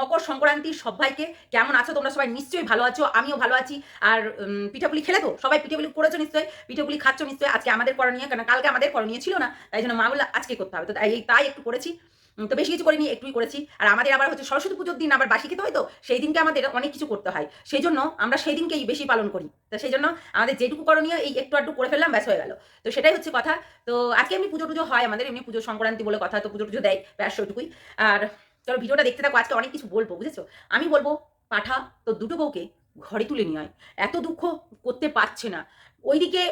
মকর সংক্রান্তির সবাইকে কেমন আছো? তোমরা সবাই নিশ্চয়ই ভালো আছো, আমিও ভালো আছি। আর পিঠাপুলি খেলে তো? সবাই পিঠাপুলি করেছ নিশ্চয়ই? পিঠাপুলি খাচ্ছ নিশ্চয়ই? আজকে আমাদের করণীয়, কেন কালকে আমাদের করণীয় ছিল না, তাই জন্য মা আজকে করতে হবে। তো তাই তাই একটু করেছি। তো বেশি কিছু করিনি, একটুই করেছি। আর আমাদের আবার হচ্ছে সরস্বতী পুজোর দিন আবার বাসি খেতে হয় তো? সেই দিনকে আমাদের অনেক কিছু করতে হয়। সেই জন্য আমরা সেই দিনকেই বেশি পালন করি। তো সেই জন্য আমাদের যেটুকু করণীয়, এই একটু আধটু করে ফেললাম, ব্যাস হয়ে গেল। তো সেটাই হচ্ছে কথা। তো আজকে এমনি পুজো টুজো হয় আমাদের, এমনি পুজো সংক্রান্তি বলে কথা, তো পুজো টুজো দেয়, ব্যাস ওইটুকুই। আর চলো ভিডিওটা দেখতে থাকো, আজকে অনেক কিছু বলব, বুঝেছ? আমি বলব, পাঠা তো দুটো বউকে ঘরে তুলে নিয়ে আয়। এত দুঃখ করতে পারছে না। ওইদিকে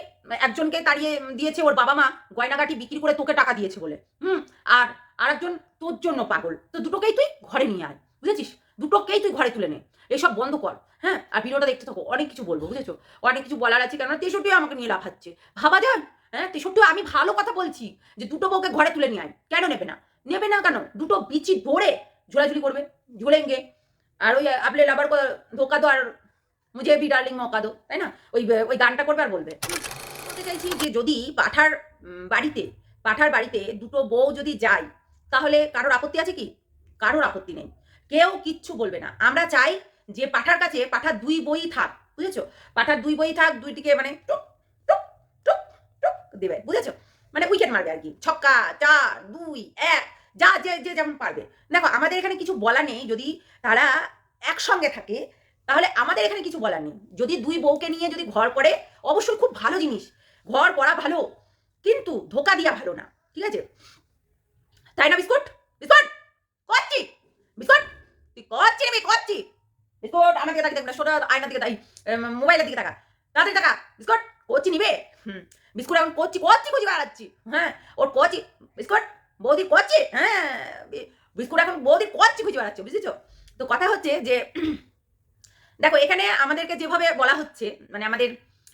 একজনকে তাড়িয়ে দিয়েছে ওর বাবা মা, গয়নাগাটি বিক্রি করে তোকে টাকা দিয়েছে বলে। হুম? আর আরেকজন তোর জন্য পাগল। তো দুটোকেই তুই ঘরে নিয়ে আয়, বুঝেছিস? দুটোকেই তুই ঘরে তুলে নে। এসব বন্ধ কর হ্যাঁ? আর ভিডিওটা দেখতে থাকো, অনেক কিছু বলব, বুঝেছ? অনেক কিছু বলার আছে, কেননা তেষট্টিও আমাকে নিয়ে লাফাচ্ছে। ভাবা যান হ্যাঁ? তেষট্টিও আমি ভালো কথা বলছি যে দুটো বউকে ঘরে তুলে নিয়ে আয়। কেন নেবে না? নেবে না কেন? দুটো বিচি ধরে ঝোলাঝুলি করবে, ঝুলেঙ্গে। আর ওই আপলে লাবার ধোকা দো আর মুঝে ভি ডার্লিং মৌকা দো তাই না? ওই ওই গানটা করবে আর বলবে। বলতে চাইছি যে যদি পাঠার বাড়িতে পাঠার বাড়িতে দুটো বউ যদি যায়, তাহলে কারোর আপত্তি আছে কি? কারোর আপত্তি নেই। কেউ কিচ্ছু বলবে না। আমরা চাই যে পাঠার কাছে, পাঠার দুই বই থাক, বুঝেছ? পাঠার দুই বই থাক, দুইটিকে মানে টুক টুক টুক টুক দেবে, বুঝেছ? মানে উইকেট মারবে আর কি। ছক্কা, চার, দুই, এক যা যে যে যেমন পারবে। দেখো, আমাদের এখানে কিছু বলা নেই, যদি তারা একসঙ্গে থাকে, তাহলে আমাদের এখানে কিছু বলার নেই। যদি দুই বউকে নিয়ে যদি ঘর করে, অবশ্যই খুব ভালো জিনিস। ঘর করা ভালো, কিন্তু ধোকা দিয়া ভালো না, ঠিক আছে? তাই না, বিস্কুট? বিস্কুট! করছি! বিস্কুট! তুই করছি আমি করছি! বিস্কুট, আমার দিকে তাকিয়ে দেখ না সোটা আয়নার দিকে তাই মোবাইলের দিকে তাকা। তাড়াতাড়ি টাকা বিস্কুট! করছি নিবে? হুম। বিস্কুট এখন করছি করছি, খুঁজে বেড়াচ্ছি। হ্যাঁ ওর করছি, বিস্কুট! বৌদি করছি? হ্যাঁ বিস্কুট এখন বৌদি করছি, খুঁজে বেড়াচ্ছে, বুঝেছ? তো কথা হচ্ছে যে, দেখো, এখানে আমাদেরকে যেভাবে বলা হচ্ছে মানে আমাদের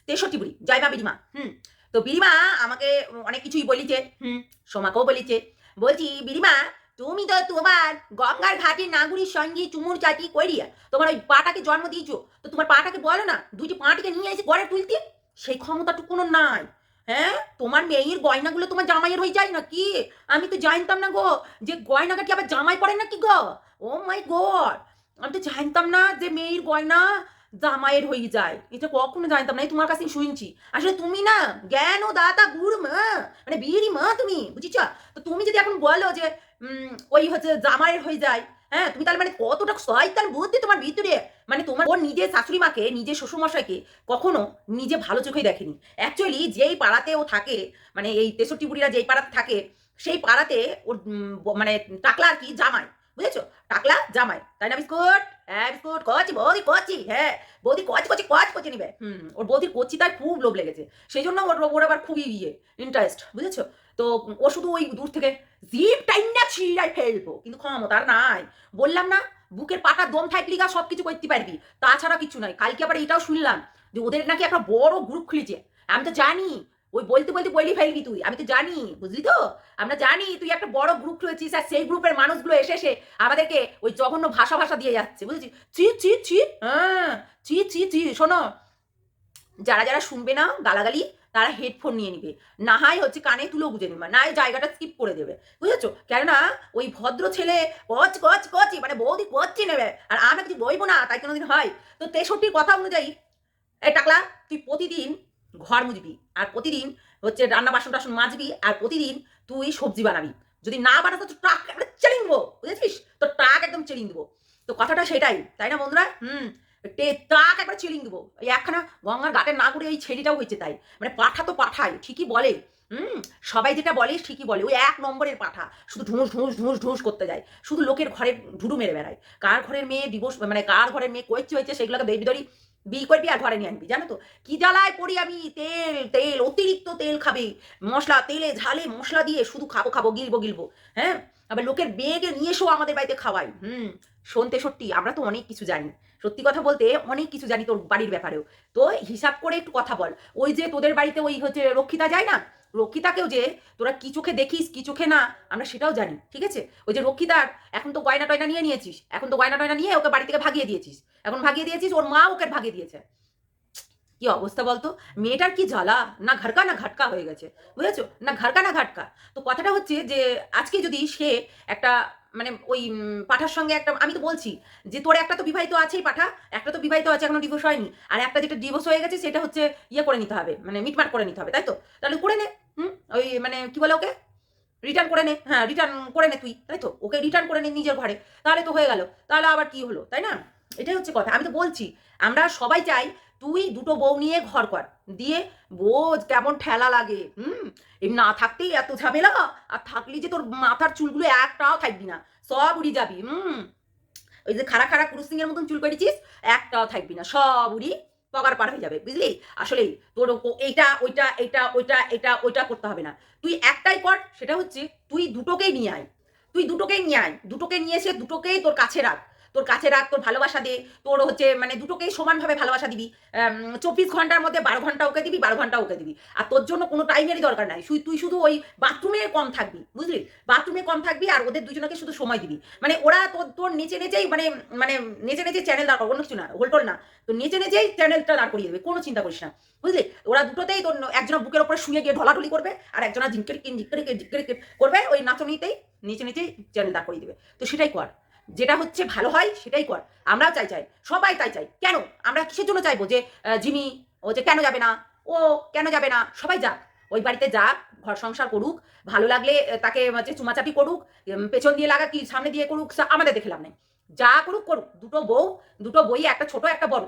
তেষট্টি বুড়ি জয়মা বিরিমা হুম? তো বিরিমা আমাকে অনেক কিছুই বলিছে, হুম? সোমাকেও বলিছে। বলছি বিরিমা তুমি তো তোমার গঙ্গার ঘাটে নাগুরির সঙ্গে চুমুর চাটি করিয়া তোমার ওই পাটাকে জন্ম দিয়েছ, তো তোমার পাটাকে বলো না, দুইটি পাটিকে নিয়ে এসে ঘরে তুলতে? সেই ক্ষমতাটুকুনো নাই। হ্যাঁ? তোমার মেয়ের গয়নাগুলো তোমার জামাইয়ের হয়ে যায় না কি আমি তো জানতাম না গো। যে গয়নাটা কি আবার জামাই পড়ে নাকি গো? ও মাই গড! আমি তো জানতাম না যে মেয়ের গয়না জামাইয়ের হয়ে যায়। এটা কখনো জানতাম না। তোমার কাছে শুনছি। আসলে তুমি না জ্ঞান ও দাতা গুড় মা মানে বিয়েরই মা তুমি, বুঝিছ? তো তুমি যদি এখন বলো যে ওই হচ্ছে জামাইয়ের হয়ে যায় হ্যাঁ তুমি তাহলে মানে কতটা শয়তান বুদ্ধি তোমার ভিতরে? মানে তোমার ওর নিজের শাশুড়ি মাকে, নিজের শ্বশুরমশাইকে কখনো নিজে ভালো চোখেই দেখেনি। অ্যাকচুয়ালি যেই পাড়াতে ও থাকে মানে এই তেষট্টি বুড়িরা যেই পাড়াতে থাকে, সেই পাড়াতে ওর মানে টাকলা আর কি জামাই, বুঝেছ? টাকলা, জামাই। তাই না, বিস্কুট? হ্যাঁ বিস্কুট। কচি, বৌদি, কচি হ্যাঁ। বৌদি কচি কচি, কচ, কচি নিবে। হুম, ওর বৌদির কচি তার খুব লোভ লেগেছে। সেই জন্য ওর ওর আবার খুবই ইয়ে ইন্টারেস্ট বুঝেছ? তো ও শুধু ওই দূর থেকে জিপ টাইম না ছিঁড়াই ফেলব। কিন্তু ক্ষমতার নাই। বললাম না, বুকের পাটা, দম থাকলি গা সব কিছু করতে পারবি। তাছাড়া কিছু নয় কালকে আবার এটাও শুনলাম যে ওদের নাকি একটা বড় গ্রুপ খুলেছে। আমি তো জানি, ওই বলতে বলতে বলি ফেলবি তুই। আমি তো জানি, বুঝলি তো? আমরা জানি তুই একটা বড় গ্রুপ খুলেছিস আর সেই গ্রুপের মানুষগুলো এসে এসে আমাদেরকে ওই জঘন্য ভাষা ভাষা দিয়ে যাচ্ছে, বুঝেছিস? চি চি চি হ্যাঁ চি চি চি শোনো। যারা যারা শুনবে না, গালাগালি তারা হেডফোন নিয়ে নিবে। না হয় হচ্ছে কানে তুলো গুজে নিবে, না জায়গাটা স্কিপ করে দেবে। বুঝেছ? কেননা ওই ভদ্র ছেলে কচ কচ কচি মানে বৌদি কচি নেবে, আর আমি কিছু বইবো না, তাই কোনোদিন হয়। তো তেষট্টির কথা অনুযায়ী, এ টাকলা, তুই প্রতিদিন ঘর মুজবি, আর প্রতিদিন হচ্ছে রান্না বাসন টাসন মাজবি, আর প্রতিদিন তুই সবজি বানাবি। যদি না বানাতো তো ট্রাক একবার চেলিং দেবো, বুঝেছিস? তো ট্রাক একদম চেলিং দেবো। তো কথাটা সেটাই, তাই না বন্ধুরা? হুম। টাক একবার চেলিং দেবো। এই একখানা গঙ্গার ঘাটে না করে ওই ছেলেটাও হয়েছে তাই। মানে পাঠা তো পাঠায় ঠিকই বলে। হুম? সবাই যেটা বলে, ঠিকই বলে। ওই এক নম্বরের পাঠা। শুধু ঢুঁস ঢুঁস ঢুঁস ঢুঁস করতে যায়। শুধু লোকের ঘরে ঢুডু মেরে বেড়ায়। কার ঘরের মেয়ে ডিভোর্স মানে কার ঘরের মেয়ে কয়েছে হয়েছে, সেগুলোকে বেবি ধরি, বিয়ে করবি আর ঘরে নিয়ে আনবি জানো তো? কি জ্বালায় পড়ি আমি? তেল তেল, অতিরিক্ত তেল খাবে। মশলা, তেলে ঝালে মশলা দিয়ে শুধু খাব খাব, গিলবো গিলবো। হ্যাঁ? আবার লোকের বেগে নিয়ে এসেও আমাদের বাড়িতে খাওয়াই। হুম? শুনতে সত্যি, আমরা তো অনেক কিছু জানি। সত্যি কথা বলতে অনেক কিছু জানি তোর বাড়ির ব্যাপারেও। তো হিসাব করে একটু কথা বল। ওই যে তোদের বাড়িতে ওই হচ্ছে রক্ষিতা যায় না? রক্ষিতাকেও যে তোরা কি চোখে দেখিস, কি চোখে না, আমরা সেটাও জানি, ঠিক আছে? ওই যে রক্ষিতার, এখন তো গয়না টয়না নিয়ে নিয়েছিস, এখন তো গয়না টয়না নিয়ে ওকে বাড়ি থেকে ভাগিয়ে দিয়েছিস। এখন ভাগিয়ে দিয়েছিস, ওর মা ওকে ভাগিয়ে দিয়েছে। কি অবস্থা বলতো? মেয়েটার কি জ্বালা? না ঘরকা না ঘাটকা হয়ে গেছে, বুঝেছ? না ঘরকা না ঘাটকা। তো কথাটা হচ্ছে যে, আজকে যদি সে একটা মানে ওই পাঠার সঙ্গে একটা, আমি তো বলছি যে তোর একটা তো বিবাহিত আছেই পাঠা, একটা তো বিবাহিত আছে এখনও ডিভোর্স হয়নি, আর একটা যেটা ডিভোর্স হয়ে গেছে সেটা হচ্ছে ইয়ে করে নিতে হবে মানে মিটমাট করে নিতে হবে, তাই তো? তাহলে করে নে, হুম? ওই মানে কি বলে ওকে? রিটার্ন করে নে হ্যাঁ রিটার্ন করে নে তুই, তাই তো? ওকে রিটার্ন করে নে নিজের ঘরে, তাহলে তো হয়ে গেল, তাহলে আবার কি হলো, তাই না? এটাই হচ্ছে কথা, আমি তো বলছি, আমরা সবাই চাই তুই দুটো বউ নিয়ে ঘর কর। দিয়ে বোঝ কেমন ঠেলা লাগে, হুম? না থাকতেই এত ঝামেলা, আর থাকলি যে তোর মাথার চুলগুলো একটাও থাকবি না, সব উড়ি যাবি, হুম? ওই যে খাড়া খাড়া কুরুসিং এর মতন চুল কেটেছিস একটাও থাকবি না, সব উড়ি পগার পার হয়ে যাবে, বুঝলি? আসলেই তোর এইটা, ওইটা এটা ওইটা এটা ওইটা করতে হবে না। তুই একটাই কর, সেটা হচ্ছে তুই দুটোকেই নিয়ে আয়, তুই দুটোকেই নিয়ে আয়, দুটোকে নিয়ে এসে দুটোকেই তোর কাছে রাখ। তোর কাছে রাখ, তোর ভালোবাসা দে, তোর হচ্ছে মানে দুটোকেই সমানভাবে ভালোবাসা দিবি। চব্বিশ ঘণ্টার মধ্যে বারো ঘণ্টা ওকে দিবি, বারো ঘণ্টা ওকে দিবি। আর তোর জন্য কোনো টাইমেরই দরকার নাই। তুই শুধু ওই বাথরুমে কম থাকবি, বুঝলি? বাথরুমে কম থাকবি আর ওদের দুজনকে শুধু সময় দিবি। মানে ওরা তোর তোর নেচে নেচেই মানে মানে নেচে নেচে চ্যানেল দাঁড় অন্য কিছু না হোল্টোল না। তো নেচে নেচেই চ্যানেলটা দাঁড় করিয়ে দেবে, কোনো চিন্তা করিস না, বুঝলি? ওরা দুটোতেই তোর একজনের বুকের ওপরে শুয়ে গিয়ে ঢলাঢলি করবে আর একজনা ঝিঙ্কের কিন ঝিঙ্কের করবে, ওই নাচনিতেই নিচে নিচেই চ্যানেল দাঁড় করিয়ে দেবে। তো সেটাই কর। যেটা হচ্ছে ভালো হয় সেটাই কর। আমরাও চাই চাই। সবাই তাই চাই। কেন? আমরা কিসের জন্য চাইব যে জিমি, ও যে কেন যাবে না? ও কেন যাবে না? সবাই যাক। ওই বাড়িতে যাক, ঘর সংসার করুক, ভালো লাগলে তাকে হচ্ছে চুমাচাপি করুক পেছন দিয়ে লাগা কি, সামনে দিয়ে করুক আমাদের দেখে লাভ নেই। যা করুক করুক, দুটো বউ, দুটো বই, একটা ছোট, একটা বড়।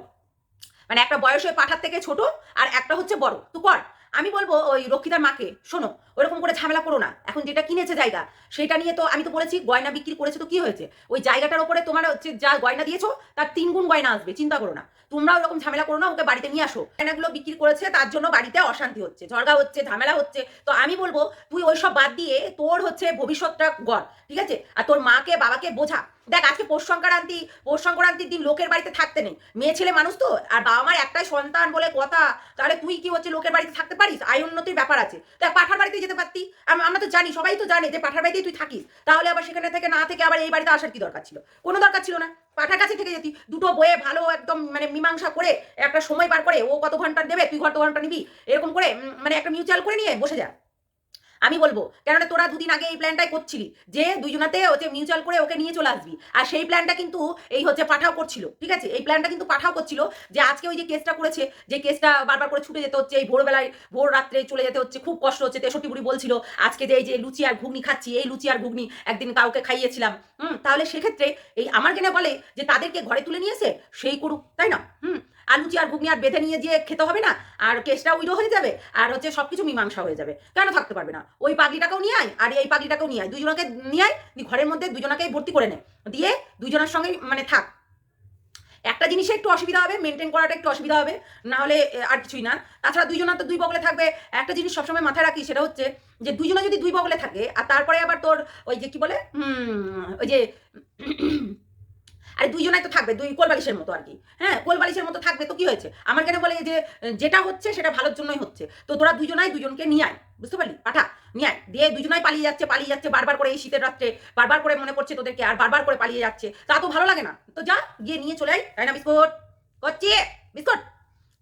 মানে একটা বয়সে পাঠার থেকে ছোট, আর একটা হচ্ছে বড়। তুই কর আমি বলব ওই রক্ষিতার মাকে, শোনো, ওরকম করে ঝামেলা করো না। এখন যেটা কিনেছে জায়গা, সেটা নিয়ে তো আমি তো বলেছি, গয়না বিক্রি করেছে তো কি হয়েছে? ওই জায়গাটার ওপরে তোমার হচ্ছে যা গয়না দিয়েছ, তার তিন গুণ গয়না আসবে, চিন্তা করো না। তোমরা ওরকম ঝামেলা করো না, ওকে বাড়িতে নিয়ে আসো। গয়নাগুলো বিক্রি করেছে, তার জন্য বাড়িতে অশান্তি হচ্ছে, ঝগড়া হচ্ছে, ঝামেলা হচ্ছে। তো আমি বলব, তুই ওইসব বাদ দিয়ে তোর হচ্ছে ভবিষ্যৎটা গড়, ঠিক আছে? আর তোর মাকে, বাবাকে বোঝা দেখ, আজকে পৌষ সংক্রান্তি, পৌষ সংক্রান্তির দিন লোকের বাড়িতে থাকতে নেই। মেয়ে ছেলে মানুষ তো, আর বাবা মার একটাই সন্তান বলে কথা, তাহলে তুই কি হচ্ছে লোকের বাড়িতে থাকতে পারিস? আয় উন্নতির ব্যাপার আছে। দেখ, পাঠার বাড়িতে যেতে পারতি। আমরা তো জানি, সবাই তো জানে যে পাঠার বাড়িতেই তুই থাকিস। তাহলে আবার সেখানে থেকে না থেকে আবার এই বাড়িতে আসার কি দরকার ছিল? কোনো দরকার ছিল না। পাঠার কাছে থেকে যেতি। দুটো বয়ে ভালো একদম মানে মীমাংসা করে, একটা সময় পার করে, ও কত ঘণ্টা দেবে, তুই কত ঘণ্টা নিবি, এরকম করে মানে একটা মিউচুয়াল করে নিয়ে বসে যা। আমি বলব, কেননা তোরা দুদিন আগে এই প্ল্যানটাই করছিলি যে দুইজনাতে হচ্ছে মিউচুয়াল করে ওকে নিয়ে চলে আসবি। আর সেই প্ল্যানটা কিন্তু এই হচ্ছে পাঠাও করছিল, ঠিক আছে? এই প্ল্যানটা কিন্তু পাঠাও করছিল যে আজকে ওই যে কেসটা করেছে, যে কেসটা বারবার করে ছুটে যেতে হচ্ছে, এই ভোরবেলায়, ভোর রাত্রে চলে যেতে হচ্ছে, খুব কষ্ট হচ্ছে, তেষট্টি বুড়ি বলছিল, আজকে যে এই যে লুচি আর ঘুগনি খাচ্ছি, এই লুচি আর ঘুগনি একদিন কাউকে খাইয়েছিলাম, হুম? তাহলে সেক্ষেত্রে এই আমার কেনা বলে যে তাদেরকে ঘরে তুলে নিয়েছে, সেই করুক, তাই না? হুম? আর লুচি আর ঘুগনি আর বেঁধে নিয়ে গিয়ে খেতে হবে না, আর কেসটা উইডো হয়ে যাবে, আর হচ্ছে সব কিছু মীমাংসা হয়ে যাবে। কেন থাকতে পারবে না? ওই পাগলিটাকেও নিয়ে আয়, আর এই পাগলিটাকেও নিয়ে আয়। দুজনকে নিয়ে আয় ঘরের মধ্যে দুজনাকেই ভর্তি করে নে। দিয়ে দুজনের সঙ্গে মানে থাক। একটা জিনিসে একটু অসুবিধা হবে মেনটেন করাটা একটু অসুবিধা হবে, না হলে আর কিছুই না। তাছাড়া দুইজনের তো দুই বগলে থাকবে। একটা জিনিস সবসময় মাথায় রাখি, সেটা হচ্ছে যে দুইজনে যদি দুই বগলে থাকে, আর তারপরে আবার তোর ওই যে কি বলে ওই যে আরে দুইজনাই তো থাকবে, দুই কোলবালিশের মতো আর কি হ্যাঁ কোলবালিশের মতো থাকবে তো কি হয়েছে? আমার কেন বলে যে, যেটা হচ্ছে সেটা ভালোর জন্যই হচ্ছে। তো তোরা দুজনাই দুজনকে নিয়ে আয়, বুঝতে পারলি? পাঠা, নিয়ে আয়। দিয়ে দুজনাই পালিয়ে যাচ্ছে পালিয়ে যাচ্ছে, বারবার করে এই শীতের রাত্রে, বারবার করে মনে পড়ছে তোদেরকে, আর বারবার করে পালিয়ে যাচ্ছে। তা তো ভালো লাগে না। তো যা, গিয়ে নিয়ে চলে আয় তাই না বিস্কুট। করছি? বিস্কুট?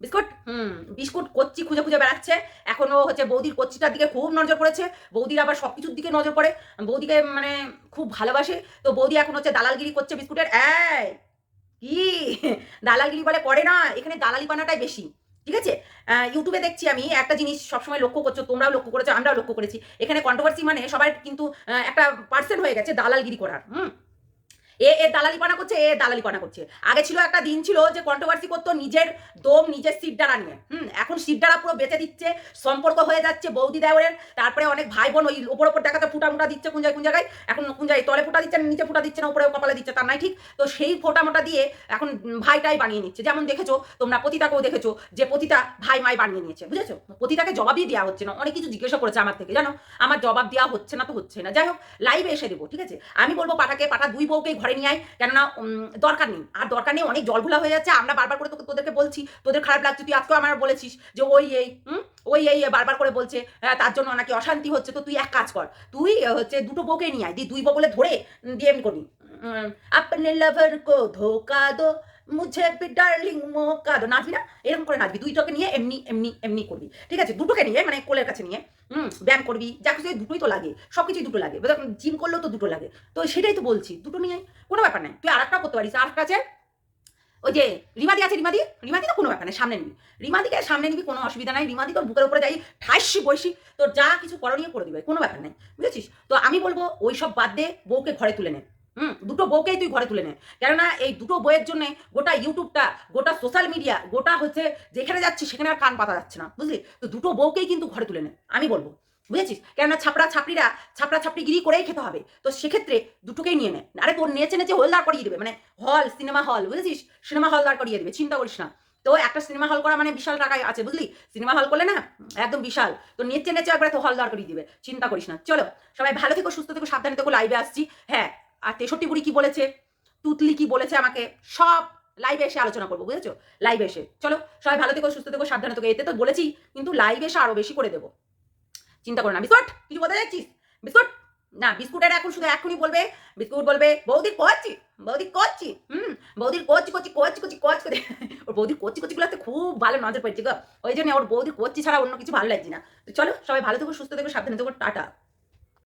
বিস্কুট? হুম। বিস্কুট কচ্ছি খুঁজে খুঁজে বেড়াচ্ছে। এখনও হচ্ছে বৌদির কচ্ছিটার দিকে খুব নজর পড়েছে। বৌদির আবার সব কিছুর দিকে নজর পড়ে। বৌদিকে মানে খুব ভালোবাসে। তো বৌদি এখন হচ্ছে দালালগিরি করছে বিস্কুটের। এই কি? দালালগিরি বলে করে না। এখানে দালালি পানাটাই বেশি। ঠিক আছে? ইউটিউবে দেখছি আমি একটা জিনিস সবসময় লক্ষ্য করছ তোমরাও লক্ষ্য করেছ আমরাও লক্ষ্য করেছি। এখানে কন্ট্রোভার্সি মানে সবার কিন্তু একটা পার্সেন্ট হয়ে গেছে দালালগিরি করার। হুম? এ এ দালালি পানা করছে, এ দালালি পানা করছে। আগে ছিল একটা দিন ছিল যে কন্ট্রোভার্সি করতো নিজের দম, নিজের সিট ডালা নিয়ে। হুম, এখন সিট ডালা পুরো বেঁচে দিচ্ছে, সম্পর্ক হয়ে যাচ্ছে বৌদি দেওরের। তারপরে অনেক ভাই বোন ওই ওপর ওপর দেখাতে ফুটা মুটা দিচ্ছে কোন জায়গায় কোন জায়গায় এখন কোন জায়গায় তলে ফুটা দিচ্ছে, নিচে ফুটা দিচ্ছে না উপরে কপালে দিচ্ছে, তার নাই ঠিক? তো সেই ফোটা মোটা দিয়ে এখন ভাইটাই বানিয়ে নিচ্ছে। যেমন দেখেছ, তোমরা পতিতাকেও দেখেছ যে পতিতা ভাই মাই বানিয়ে নিয়েছে, বুঝেছ? পতিতাকে জবাবই দেওয়া হচ্ছে না। অনেক কিছু জিজ্ঞাসা করেছে আমার থেকে, জানো? আমার জবাব দেওয়া হচ্ছে না তো হচ্ছে না। যাই হোক লাইভে এসে দেবো, ঠিক আছে? আমি বলব পাঠাকে পাঠা দুই বউকেই ঘরে নিয়ে আয়। কেননা দরকার নেই। আর দরকার নেই, অনেক জলগুলা হয়ে যাচ্ছে। আমরা বারবার করে তোকে তোদেরকে বলছি, তোদের খারাপ লাগছে। তুই আজকেও আমার বলেছিস যে, ওই এই, হুম? ওই এই বারবার করে বলছে তার জন্য নাকি অশান্তি হচ্ছে। তো তুই এক কাজ কর। তুই হচ্ছে দুটো বউকে নিয়ে আয়। দিয়ে দুই বউ বলে ধরে দিয়ে এমনি করবি। আপনার লভার কো ধোকা দো। মুঝে ডার্লিং মোকা দো নাচবি না? এরকম করে নাচবি। দুইটাকে নিয়ে এমনি এমনি এমনি করবি। ঠিক আছে? দুটোকে নিয়ে মানে কোলের কাছে নিয়ে, হুম, ব্যায়াম করবি। যা কিছু দুটোই তো লাগে। সব কিছুই দুটো লাগে। জিম করলেও তো দুটো লাগে। তো সেটাই তো বলছি। দুটো নিয়ে কোনো ব্যাপার নেই। তুই আরেকটা করতে পারিস। আরেকটা আছে, ওই যে রিমাদি আছে, রিমাদি? রিমাদি তো কোনো ব্যাপার নেই, সামনে নিবি। রিমাদিকে সামনে নিবি, কোনো অসুবিধা নাই। রিমাদি তোর বুকের উপরে যাই, ঠাইসি বসি তোর যা কিছু করণীয় করে দিবে, কোনো ব্যাপার নেই। বুঝেছিস? তো আমি বলব ওই সব বাদ দে, বউকে ঘরে তুলে নে। হুম, দুটো বউকেই তুই ঘরে তুলে নে। কেননা এই দুটো বইয়ের জন্য গোটা ইউটিউবটা, গোটা সোশ্যাল মিডিয়া, গোটা হচ্ছে যেখানে যাচ্ছি সেখানে আর কান পাতা যাচ্ছে না, বুঝলি? তো দুটো বউকেই কিন্তু ঘরে তুলে নে, আমি বলব, বুঝেছিস? কেননা ছাপড়া ছাপড়িরা, ছাপড়া ছাপড়িগিরি করেই খেতে হবে। তো সেক্ষেত্রে দুটোকেই নিয়ে নে। আরে তোর নেচে নেচে হোল দাঁড় করিয়ে দেবে মানে হল, সিনেমা হল, বুঝেছিস? সিনেমা হল দাঁড় করিয়ে দেবে, চিন্তা করিস না। তো একটা সিনেমা হল করা মানে বিশাল টাকায় আছে, বুঝলি? সিনেমা হল করলে না একদম বিশাল। তো নেচে নেচে একবারে তো হল দাঁড় করিয়ে দিবে, চিন্তা করিস না। চলো, সবাই ভালো থেকো, সুস্থ থেকো, সাবধানে থেকো লাইভে আসছি। হ্যাঁ আর তেষট্টি বুড়ি কি বলেছে? তুতলি কি বলেছে আমাকে? সব লাইভে এসে আলোচনা করব, বুঝেছ? লাইভে এসে। চলো, সবাই ভালো থেকো, সুস্থ থেকো, সাবধানে থেকো। এতে তো বলেছি, কিন্তু লাইভে এসে আরও বেশি করে দেবো। চিন্তা করো না। বিস্কুট? কিছু বলতে যাচ্ছিস বিস্কুট? না বিস্কুটের এখন শুধু এখনই বলবে। বিস্কুট বলবে, বৌদি, করছি। বৌদি, করছি। হুম, বৌদির করছি কচি করছি কচি কচ করে ওর বৌদির কচি করছিগুলোতে খুব ভালো নজর পড়ছে গো। ওই জন্য ওর বৌদির করছি ছাড়া অন্য কিছু ভালো লাগছে না। চলো, সবাই ভালো থেকো, সুস্থ থেকো, সাবধানে থেকো, টাটা।